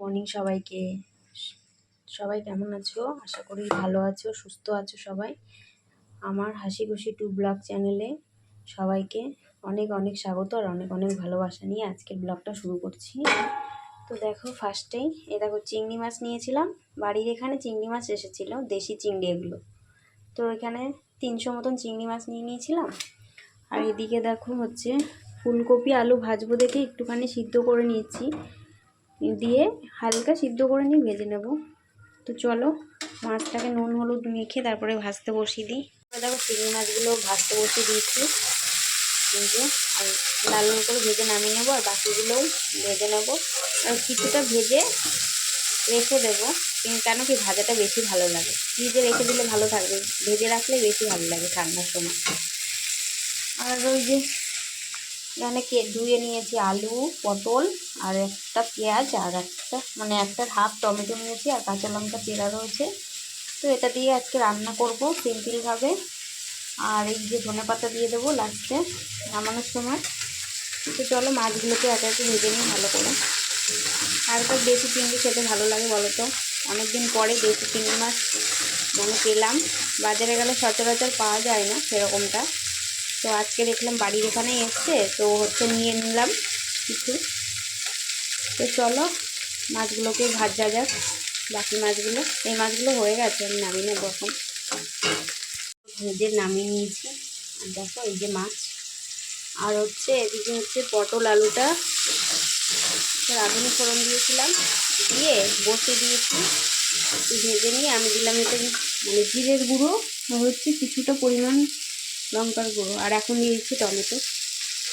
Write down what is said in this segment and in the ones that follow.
Morning সবাইকে। সবাই কেমন আছো? আশা করি ভালো আছো, সুস্থ আছো সবাই। আমার হাসি খুশি টু ব্লগ চ্যানেলে সবাইকে অনেক অনেক স্বাগত আর অনেক অনেক ভালোবাসা নিয়ে আজকের ব্লগটা শুরু করছি। তো দেখো ফার্স্টেই, এ দেখো চিংড়ি মাছ নিয়েছিলাম। বাড়ির এখানে চিংড়ি মাছ এসেছিল, দেশি চিংড়ি এগুলো। তো এখানে তিনশো মতন চিংড়ি মাছ নিয়ে নিয়েছিলাম। আর এদিকে দেখো হচ্ছে ফুলকপি, আলু ভাজবো দেখে একটুখানি সিদ্ধ করে নিয়েছি। দিয়ে হালকা সিদ্ধ করে নিয়ে ভেজে নেব। তো চলো, মাছটাকে নুন, হলুদ মেখে তারপরে ভাজতে বসিয়ে দিই। দেখো চিংড়ি মাছগুলো ভাজতে বসিয়ে দিয়েছি। কিন্তু আর লাল করে ভেজে নামিয়ে নেব আর বাকিগুলোও ভেজে নেব। আর কিছুটা ভেজে রেখে দেবো। কেন কি ভাজাটা বেশি ভালো লাগে। ফ্রিজে রেখে দিলে ভালো থাকবে। ভেজে রাখলে বেশি ভালো লাগে ঠান্ডার সময়। আর ওই যে এখানে কে, ধুয়ে নিয়েছি আলু, পটল আর একটা পেঁয়াজ আর একটা মানে একটা হাফ টমেটো নিয়েছি আর কাঁচা লঙ্কা চেরা রয়েছে। তো এটা দিয়ে আজকে রান্না করব সিম্পলভাবে আর এই যে ধনে পাতা দিয়ে দেবো লাস্টে নামানোর সময়। তো চলো মাছগুলোকে একে একে ভেজে নিই ভালো করে। আর তো দেশি চিংড়ি খেতে ভালো লাগে বলো তো অনেকদিন পরে দেশি চিংড়ি মাছ মানে পেলাম। বাজারে গেলে সচরাচর পাওয়া যায় না সেরকমটা। তো আজকে দেখলাম বাড়ির এখানেই এসছে, তো হচ্ছে নিয়ে নিলাম কিছু। তো চলো, মাছগুলোকে ভাজা যাক, বাকি মাছগুলো। এই মাছগুলো হয়ে গেছে, আমি নামিয়ে নেব এখন। ভেজে নামিয়ে নিয়েছি। আর দেখো, এই যে মাছ। আর হচ্ছে এদিকে হচ্ছে পটল আলুটা। রাঁধুনি ফোড়ন দিয়েছিলাম। দিয়ে বসে দিয়েছি। ভেজে নিয়ে আমি দিলাম এতে মানে জিরের গুঁড়ো। হচ্ছে কিছুটা পরিমাণ লঙ্কার গুঁড়ো। আর এখন দিয়েছি টমেটো।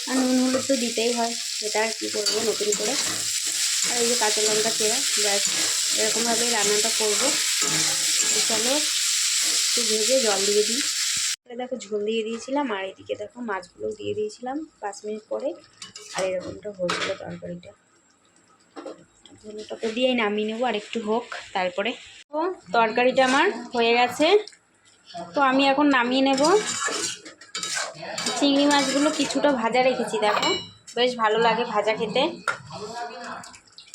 আর নুন হলুদ তো দিতেই হয়। সেটা আর কী করব নতুন করে। আর এই যে কাঁচা লঙ্কা চেরা, ব্যাস। এরকমভাবে রান্নাটা করব। চলো একটু ভেজে জল দিয়ে দিই। দেখো ঝোল দিয়ে দিয়েছিলাম, আর এদিকে দেখো মাছগুলো দিয়ে দিয়েছিলাম পাঁচ মিনিট পরে। আর এরকমটা হয়েছিল তরকারিটা। ঝোলটাকে দিয়েই নামিয়ে নেব, আর একটু হোক তারপরে। তো তরকারিটা আমার হয়ে গেছে। তো আমি এখন নামিয়ে নেব। চিংড়ি মাছগুলো কিছুটা ভাজা রেখেছি, দেখো। বেশ ভালো লাগে ভাজা খেতে।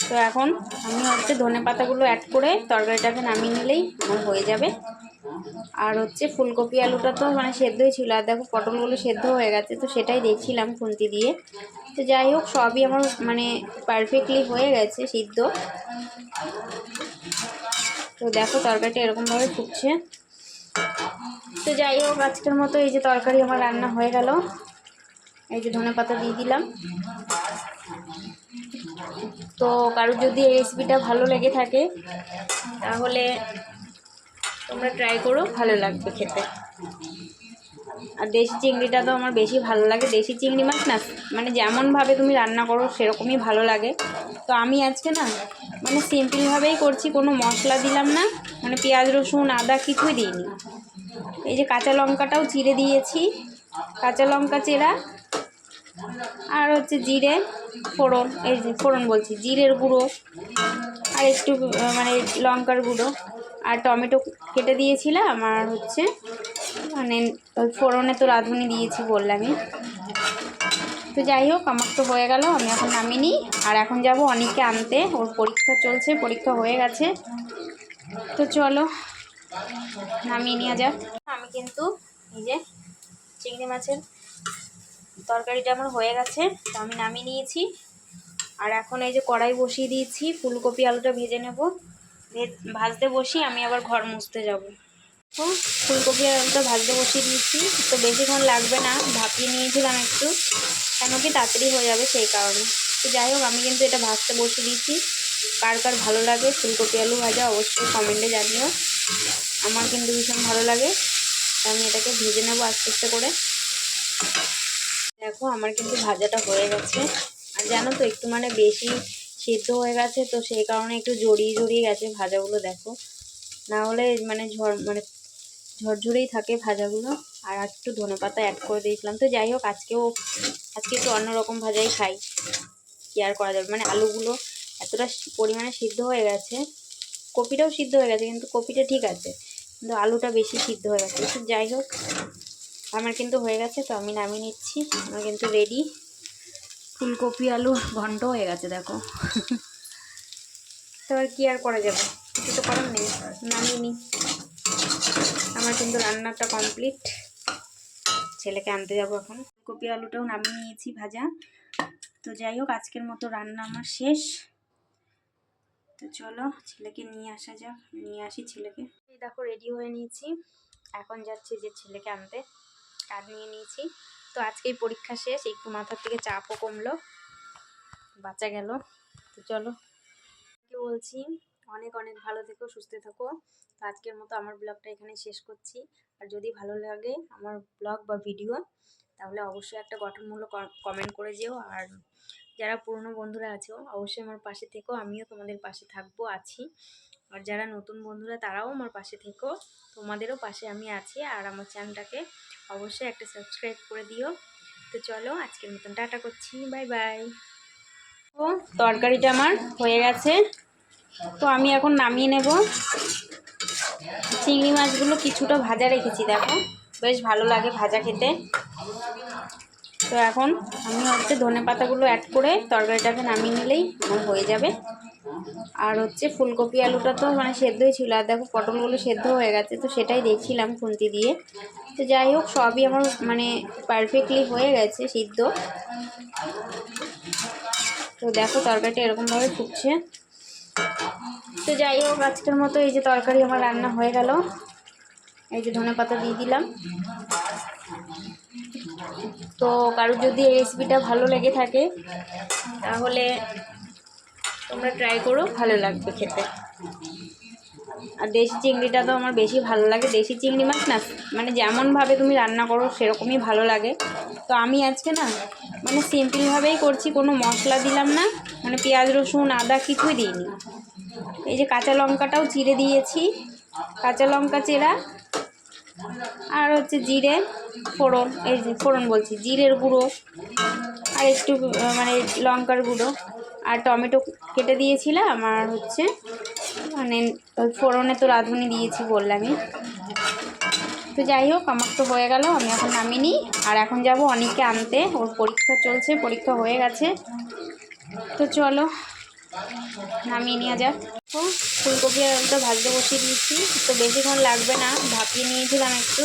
তো এখন আমি হচ্ছে ধনে পাতাগুলো অ্যাড করে তরকারিটাকে নামিয়ে নিলেই আমার হয়ে যাবে। আর হচ্ছে ফুলকপি আলুটা তো মানে সেদ্ধই ছিল, আর দেখো পটলগুলো সেদ্ধ হয়ে গেছে, তো সেটাই দেখছিলাম খুন্তি দিয়ে। তো যাই হোক, সবই আমার মানে পারফেক্টলি হয়ে গেছে সিদ্ধ। তো দেখো তরকারিটা এরকমভাবে ফুটছে। তো যাই হোক, আজকের মতো এই যে তরকারি আমার রান্না হয়ে গেল। এই যে ধনে পাতা দিয়ে দিলাম। তো কারোর যদি এই রেসিপিটা ভালো লেগে থাকে, তাহলে তোমরা ট্রাই করো, ভালো লাগবে খেতে। আর দেশি চিংড়িটা তো আমার বেশি ভালো লাগে। দেশি চিংড়ি মাছ না মানে যেমনভাবে তুমি রান্না করো, সেরকমই ভালো লাগে। তো আমি আজকে না মানে সিম্পলভাবেই করছি, কোনো মশলা দিলাম না মানে পেঁয়াজ, রসুন, আদা কিছুই দিইনি। এই যে কাঁচা লঙ্কাটাও চিড়ে দিয়েছি। কাঁচা লঙ্কা চেরা আর হচ্ছে জিরে, ফোড়ন, এই যে ফোড়ন বলছি, জিরের গুঁড়ো আর একটু মানে লঙ্কার গুঁড়ো আর টমেটো কেটে দিয়েছিলাম আর হচ্ছে মানে ফোড়নে তো রাঁধুনি দিয়েছি বললামই তো যাই হোক, আমার তো হয়ে গেল, আমি এখন নামিনি আর এখন যাব অনেকে আনতে। ওর পরীক্ষা চলছে, পরীক্ষা হয়ে গেছে। তো চলো। নামিয়ে নেওয়া যাক আমি কিন্তু এই যে চিংড়ি মাছের তরকারিটা আমার হয়ে গেছে, তো আমি নামিয়ে নিয়েছি। আর এখন এই যে কড়াই বসিয়ে দিয়েছি, ফুলকপি, আলুটা ভেজে নেব। ভাজতে বসি, আমি আবার ঘর মুছতে যাব। ফুলকপি আলুটা ভাজতে বসিয়ে দিয়েছি। তো বেশিক্ষণ লাগবে না, ভাপিয়ে নিয়েছিলাম একটু। কেন কি তাড়াতাড়ি হয়ে যাবে সেই কারণে। তো যাই হোক, আমি কিন্তু এটা ভাজতে বসিয়ে দিয়েছি। কার কার ভালো লাগে ফুলকপি, আলু ভাজা অবশ্যই কমেন্টে জানিও। আমার কিন্তু ভীষণ ভালো লাগে। আমি এটাকে ভেজে নেব আস্তে আস্তে করে। দেখো, আমার কিন্তু ভাজাটা হয়ে গেছে। আর জানো তো, একটু মানে বেশি সিদ্ধ হয়ে গেছে, তো সেই কারণে একটু জড়িয়ে জড়িয়ে গেছে ভাজাগুলো, দেখো। না হলে মানে ঝড় মানে ঝরঝরেই থাকে ভাজাগুলো। আর একটু ধনে পাতা অ্যাড করে দিয়েছিলাম। তো যাই হোক, আজকেও, আজকে একটু অন্যরকম ভাজাই খাই। কি আর করা যাবে? মানে আলুগুলো এতটা পরিমাণে সিদ্ধ হয়ে গেছে। কপিটাও সিদ্ধ হয়ে গেছে, কিন্তু কপিটা ঠিক আছে। কিন্তু আলুটা বেশি সিদ্ধ হয়ে গেছে। তো যাই হোক, আমার কিন্তু হয়ে গেছে, তো আমি নামিয়ে নিচ্ছি। আমার কিন্তু রেডি ফুলকপি, আলু, ঘন্ট হয়ে গেছে, দেখো। তো আর কি আর করা যাবে? কিছু তো করার নেই। নামিয়ে নিই আমার কিন্তু রান্নাটা কমপ্লিট ছেলেকে আনতে যাব এখন। কপি আলুটাও নামিয়ে নিয়েছি ভাজা। তো যাই হোক, আজকের মতো রান্না আমার শেষ। তো চলো ছেলেকে নিয়ে আসা যাক, নিয়ে আসি ছেলেকে। দেখো রেডি হয়ে নিয়েছি। এখন যাচ্ছি যে ছেলেকে আনতে কাজ নিয়ে নিয়েছি। তো আজকেই পরীক্ষা শেষ, একটু মাথার থেকে চাপও কমলো, বাঁচা গেল। তো চলো। কি বলছি? অনেক অনেক ভালো থেকো, সুস্থ থাকো। তো আজকের মতো আমার ব্লগটা এখানে শেষ করছি। আর যদি ভালো লাগে আমার ব্লগ বা ভিডিও, তাহলে অবশ্যই একটা গঠনমূলক কমেন্ট করে যেও। আর যারা পুরনো বন্ধুরা আছো, অবশ্যই আমার পাশে থেকো। আমিও তোমাদের পাশে থাকব, আছি। আর যারা নতুন বন্ধুরা, তারাও আমার পাশে থেকো। তোমাদেরও পাশে আমি আছি। আর আমার চ্যানেলটাকে অবশ্যই একটা সাবস্ক্রাইব করে দিও। তো চলো, আজকের মতন টাটা করছি। Bye by. ও তরকারিটা আমার হয়ে গেছে। তো আমি এখন নামিয়ে নেব। চিংড়ি মাছগুলো কিছুটা ভাজা রেখেছি, দেখো। বেশ ভালো লাগে ভাজা খেতে। তো এখন আমি হচ্ছে ধনে পাতাগুলো অ্যাড করে তরকারিটাকে নামিয়ে নিলেই আমার হয়ে যাবে। আর হচ্ছে ফুলকপি আলুটা তো মানে সেদ্ধই ছিল, আর দেখো পটলগুলো সেদ্ধ হয়ে গেছে, তো সেটাই দেখছিলাম খুন্তি দিয়ে। তো যাই হোক, সবই আমার মানে পারফেক্টলি হয়ে গেছে সিদ্ধ। তো দেখো তরকারিটা এরকমভাবে ফুটছে। তো যাই হোক, আজকের মতো এই যে তরকারি আমার রান্না হয়ে গেল। এই যে ধনে পাতা দিয়ে দিলাম। তো কারোর যদি এই রেসিপিটা ভালো লেগে থাকে, তাহলে তোমরা ট্রাই করো, ভালো লাগবে খেতে। আর দেশি চিংড়িটা তো আমার বেশি ভালো লাগে। দেশি চিংড়ি মাছ না মানে যেমনভাবে তুমি রান্না করো, সেরকমই ভালো লাগে। তো আমি আজকে না মানে সিম্পলভাবেই করছি, কোনো মশলা দিলাম না মানে পেঁয়াজ, রসুন, আদা কিছুই দিইনি। এই যে কাঁচা লঙ্কাটাও চিড়ে দিয়েছি। কাঁচা লঙ্কা চেরা আর হচ্ছে জিরে, ফোড়ন, এই যে ফোড়ন বলছি, জিরের গুঁড়ো, আর একটু মানে লঙ্কার গুঁড়ো, আর টমেটো কেটে দিয়েছিলাম, আর হচ্ছে মানে ফোড়নে তো রাঁধুনি দিয়েছি বললামই তো যাই হোক, আমার তো হয়ে গেল, আমি এখন নামিয়ে নিই আর এখন যাব অনেককে আনতে, ওর পরীক্ষা চলছে, পরীক্ষা হয়ে গেছে। তো চলো। নামিয়ে নেওয়া যাক। তো ফুলকপি আর আলুটা ভাজতে বসিয়ে দিয়েছি। তো বেশিক্ষণ লাগবে না, ভাপিয়ে নিয়েছিলাম একটু।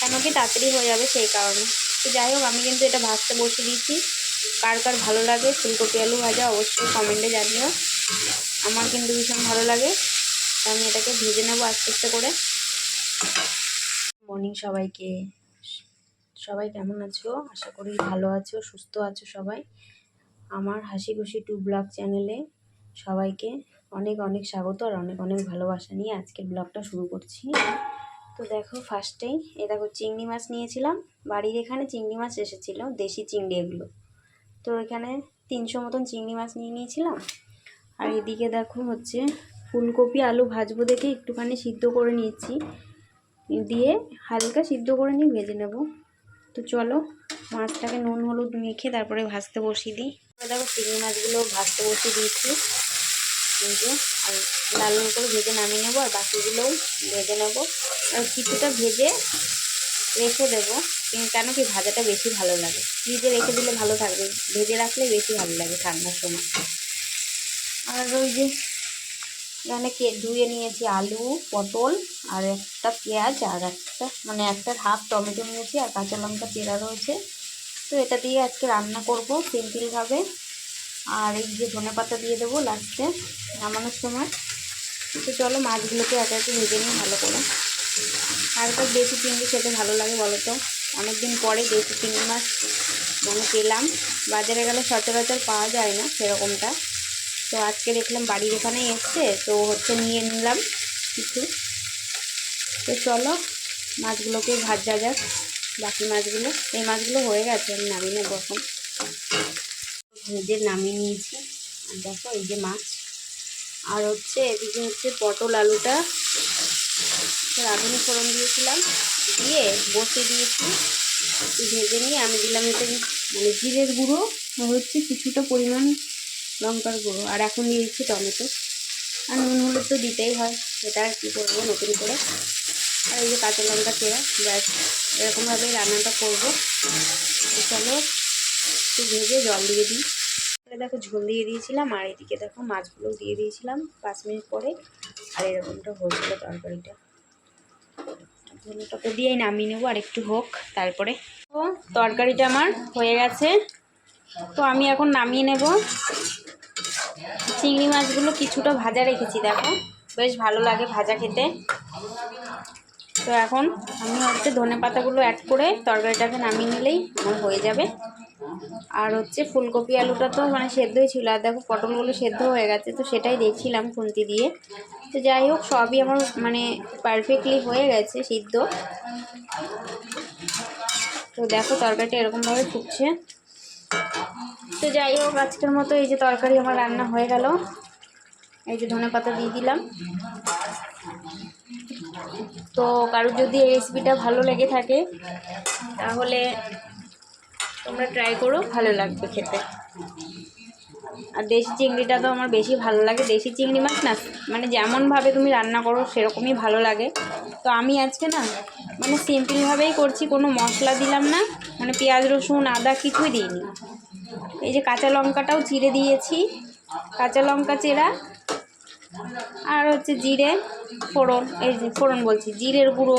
কেন কি তাড়াতাড়ি হয়ে যাবে সেই কারণে। তো যাই হোক, আমি কিন্তু এটা ভাজতে বসিয়ে দিয়েছি। কার কার ভালো লাগে ফুলকপি আলু ভাজা অবশ্যই কমেন্টে জানিও। আমার কিন্তু ভীষণ ভালো লাগে। আমি এটাকে ভেজে নেব আস্তে আস্তে করে। মর্নিং সবাইকে। সবাই কেমন আছো? আশা করি ভালো আছো, সুস্থ আছো সবাই। আমার হাসি খুশি টু ব্লগ চ্যানেলে সবাইকে অনেক অনেক স্বাগত আর অনেক অনেক ভালোবাসা নিয়ে আজকের ব্লগটা শুরু করছি। তো দেখো ফার্স্টেই এ দেখো চিংড়ি মাছ নিয়েছিলাম। বাড়ির এখানে চিংড়ি মাছ এসেছিল, দেশি চিংড়ি এগুলো। তো এখানে তিনশো মতন চিংড়ি মাছ নিয়ে নিয়েছিলাম। আর এদিকে দেখো হচ্ছে ফুলকপি, আলু ভাজবো দেখে একটুখানি সিদ্ধ করে নিয়েছি। দিয়ে হালকা সিদ্ধ করে নিয়ে ভেজে নেব। তো চলো মাছটাকে নুন, হলুদ মেখে তারপরে ভাজতে বসিয়ে দিই। দেখো, চিংড়ি মাছগুলো ভাজতে বসিয়ে দিয়েছি। কিন্তু আর লাল লাল করে ভেজে নামিয়ে নেব, আর বাকিগুলোও ভেজে নেব। আর কিছুটা ভেজে রেখে দেবো। কেন কি ভাজাটা বেশি ভালো লাগে? ফ্রিজে রেখে দিলে ভালো থাকবে। ভেজে রাখলে বেশি ভালো লাগে ঠান্ডার সময়। আর ওই যে এখানে কে ধুয়ে নিয়েছি আলু, পটল, আর একটা পেঁয়াজ, আর একটা মানে একটা হাফ টমেটো নিয়েছি, আর কাঁচা লঙ্কা চেরা রয়েছে। তো এটা দিয়ে আজকে রান্না করব সিম্পলভাবে। আর এই যে ধনে পাতা দিয়ে দেবো লাস্টে নামানোর সময়। তো চলো মাছগুলোকে একে একে ভেজে নিই ভালো করে। আর তো দেশি চিংড়ি খেতে ভালো লাগে বলো তো? অনেকদিন পরে দেশি চিংড়ি মাছ মানে পেলাম। বাজারে গেলে সচরাচর পাওয়া যায় না সেরকমটা। তো আজকে দেখলাম বাড়ির এখানেই এসছে, তো হচ্ছে নিয়ে নিলাম কিছু। তো চলো মাছগুলোকে ভাজা যাক। বাকি মাছগুলো, এই মাছগুলো হয়ে গেছে, আমি নামিয়ে নেব এখন। ভেজে নামিয়ে নিয়েছি। আর দেখো, এই যে মাছ। আর হচ্ছে, এদিকে হচ্ছে পটল আলুটা। রাঁধুনি ফোড়ন দিয়েছিলাম। দিয়ে বসে দিয়েছি। ভেজে নিয়ে আমি দিলাম এতে মানে জিরের গুঁড়ো আর হচ্ছে কিছুটা পরিমাণ লঙ্কার গুঁড়ো। আর এখন দিয়েছি টমেটো। আর নুন হলুদ তো দিতেই হয়। এটা আর কী করব, নতুন করে। আর এই যে কাঁচা লঙ্কা চেরা, ব্যাস, এরকমভাবেই রান্নাটা করব। চলো, একটু ভেজে জল দিয়ে দিই। দেখো ঝোল দিয়ে দিয়েছিলাম, আর এদিকে দেখো মাছগুলো দিয়ে দিয়েছিলাম পাঁচ মিনিট পরে। আর এরকমটা হয়েছিল তরকারিটা। ঝোলটাকে দিয়েই নামিয়ে নেব, আর একটু হোক, তারপরে। তো তরকারিটা আমার হয়ে গেছে। তো আমি এখন নামিয়ে নেব। চিংড়ি মাছগুলো কিছুটা ভাজা রেখেছি, দেখো। বেশ ভালো লাগে ভাজা খেতে। তো এখন আমি হচ্ছে ধনে পাতাগুলো অ্যাড করে তরকারিটাকে নামিয়ে নিলেই আমার হয়ে যাবে। আর হচ্ছে ফুলকপি আলুটা তো মানে সেদ্ধই ছিল, আর দেখো পটলগুলো সেদ্ধ হয়ে গেছে, তো সেটাই দেখছিলাম খুন্তি দিয়ে। তো যাই হোক, সবই আমার মানে পারফেক্টলি হয়ে গেছে সিদ্ধ। তো দেখো তরকারিটা এরকমভাবে ফুটছে। তো যাই হোক, আজকের মতো এই যে তরকারি আমার রান্না হয়ে গেল। এই যে ধনে পাতা দিয়ে দিলাম। তো কারোর যদি এই রেসিপিটা ভালো লেগে থাকে, তাহলে তোমরা ট্রাই করো, ভালো লাগবে খেতে। আর দেশি চিংড়িটা তো আমার বেশি ভালো লাগে। দেশি চিংড়ি মাছ না মানে যেমনভাবে তুমি রান্না করো, সেরকমই ভালো লাগে। তো আমি আজকে না মানে সিম্পলভাবেই করছি, কোনো মশলা দিলাম না মানে পেঁয়াজ, রসুন, আদা কিছুই দিইনি। এই যে কাঁচা লঙ্কাটাও চিড়ে দিয়েছি। কাঁচা লঙ্কা চেরা আর হচ্ছে জিরে, ফোড়ন, এই ফোড়ন বলছি, জিরের গুঁড়ো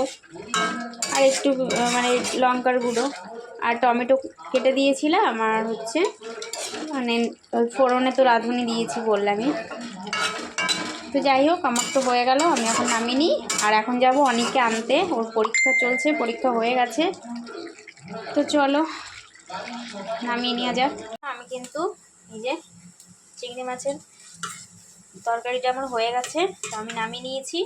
আর একটু মানে লঙ্কার গুঁড়ো আর টমেটো কেটে দিয়েছিলাম আর হচ্ছে মানে ফোড়নে তো রাঁধুনি দিয়েছি বললামই। তো যাই হোক, আমার তো হয়ে গেল, আমি এখন নামিয়ে নিই আর এখন যাব অনেককে আনতে, ওর পরীক্ষা চলছে, পরীক্ষা হয়ে গেছে। তো চলো, নামিয়ে নেওয়া যাক। আমি কিন্তু যে চিংড়ি মাছের তরকারিটা আমার হয়ে গেছে, তো আমি নামিয়ে নিয়েছি।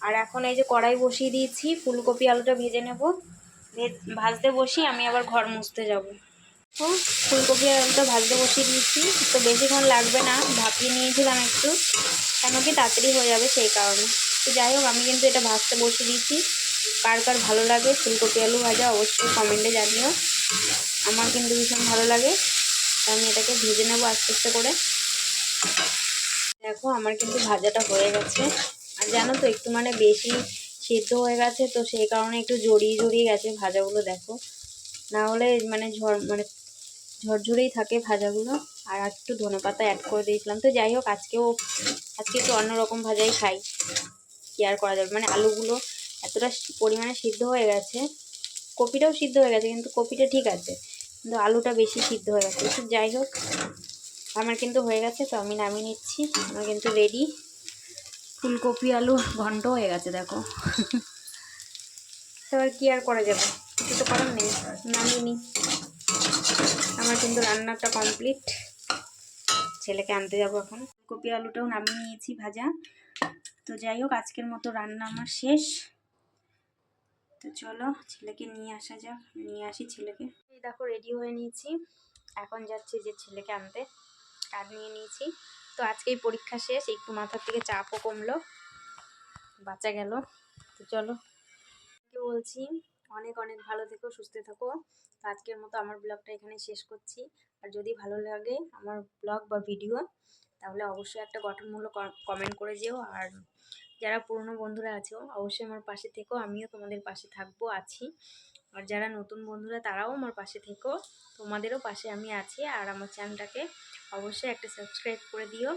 আর এখন এই যে কড়াই বসিয়ে দিয়েছি, ফুলকপি, আলুটা ভেজে নেব। ভাজতে বসি, আমি আবার ঘর মুছতে যাব। তো ফুলকপি আলুটা ভাজতে বসিয়ে দিয়েছি। তো বেশিক্ষণ লাগবে না, ভাপিয়ে নিয়েছিলাম একটু। কেন কি তাড়াতাড়ি হয়ে যাবে সেই কারণে। তো যাই হোক, আমি কিন্তু এটা ভাজতে বসিয়ে দিয়েছি। কার কার ভালো লাগে ফুলকপি, আলু ভাজা, অবশ্যই কমেন্টে জানিও। আমার কিন্তু ভীষণ ভালো লাগে। আমি এটাকে ভেজে নেব আস্তে আস্তে করে। দেখো, আমার কিন্তু ভাজাটা হয়ে গেছে। আর জানো তো, একটু মানে বেশি সেদ্ধ হয়ে গেছে, তো সেই কারণে একটু জড়িয়ে জড়িয়ে গেছে ভাজাগুলো, দেখো। না হলে মানে ঝড় মানে ঝরঝরেই থাকে ভাজাগুলো। আর একটু ধনে পাতা অ্যাড করে দিয়েছিলাম। তো যাই হোক, আজকেও, আজকে একটু অন্যরকম ভাজাই খাই। কি আর করা যাবে? মানে আলুগুলো এতটা পরিমাণে সিদ্ধ হয়ে গেছে। কপিটাও সিদ্ধ হয়ে গেছে, কিন্তু কপিটা ঠিক আছে। কিন্তু আলুটা বেশি সিদ্ধ হয়ে গেছে। যাই হোক আমার কিন্তু হয়ে গেছে তো আমি নামিয়ে নিচ্ছি। আমার কিন্তু রেডি ফুলকপি আলু ঘন্ট হয়ে গেছে দেখো। তো আর কি আর করা যাবে? কিছু তো করার নেই। নামিয়ে নিই আমার কিন্তু রান্নাটা কমপ্লিট ছেলেকে আনতে যাব এখন। ফুলকপি আলুটাও নামিয়ে নিয়েছি ভাজা। তো যাই হোক আজকের মতো রান্না আমার শেষ। তো চলো ছেলেকে নিয়ে আসা যাক। নিয়ে আসি ছেলেকে। দেখো রেডি হয়ে নিয়েছি। এখন যাচ্ছি যে ছেলেকে আনতে। কাজ নিয়ে নিয়েছি। তো আজকেই পরীক্ষা শেষ, একটু মাথার থেকে চাপও কমলো। বাঁচা গেল। তো চলো। কি বলছি, অনেক অনেক ভালো থেকো, সুস্থ থাকো। তো আজকের মতো আমার ব্লগটা এখানে শেষ করছি। আর যদি ভালো লাগে আমার ব্লগ বা ভিডিও, তাহলে অবশ্যই একটা গঠনমূলক কমেন্ট করে যেও। আর যারা পুরনো বন্ধুরা আছো, অবশ্যই আমার পাশে থেকো। আমিও তোমাদের পাশে থাকব, আছি। আর যারা নতুন বন্ধুরা, তারাও আমার পাশে থেকো। তোমাদেরও পাশে আমি আছি আর আমার চ্যানেলটাকে অবশ্যই একটা সাবস্ক্রাইব করে দিও।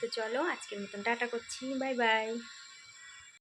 তো চলো, আজকের মতন টাটা করছি। Bye bye.